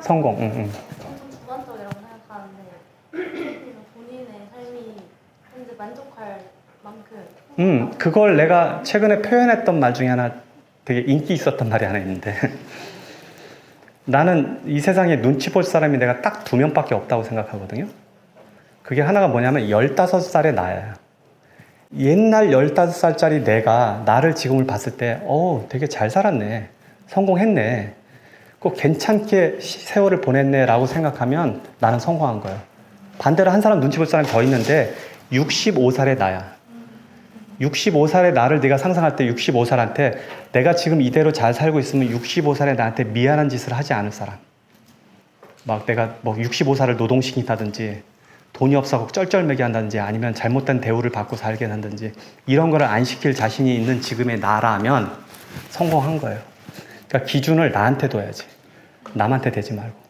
성공. 응, 응. 엄청 주관적이라고 생각하는데 그래서 본인의 삶이 현재 만족할 만큼 음, 그걸 내가 최근에 표현했던 말 중에 하나 되게 인기 있었던 말이 하나 있는데 나는 이 세상에 눈치 볼 사람이 내가 딱 두 명밖에 없다고 생각하거든요. 그게 하나가 뭐냐면 15살의 나야. 옛날 15살짜리 내가 나를 지금을 봤을 때, 어 되게 잘 살았네. 성공했네. 꼭 괜찮게 시- 세월을 보냈네. 라고 생각하면 나는 성공한 거예요. 반대로 한 사람 눈치 볼 사람이 더 있는데, 65살의 나야. 65살의 나를 네가 상상할 때 65살한테 내가 지금 이대로 잘 살고 있으면 65살의 나한테 미안한 짓을 하지 않을 사람. 막 내가 뭐 65살을 노동시킨다든지 돈이 없어서 쩔쩔매게 한다든지 아니면 잘못된 대우를 받고 살게 한다든지 이런 거를 안 시킬 자신이 있는 지금의 나라면 성공한 거예요. 그러니까 기준을 나한테 둬야지. 남한테 대지 말고.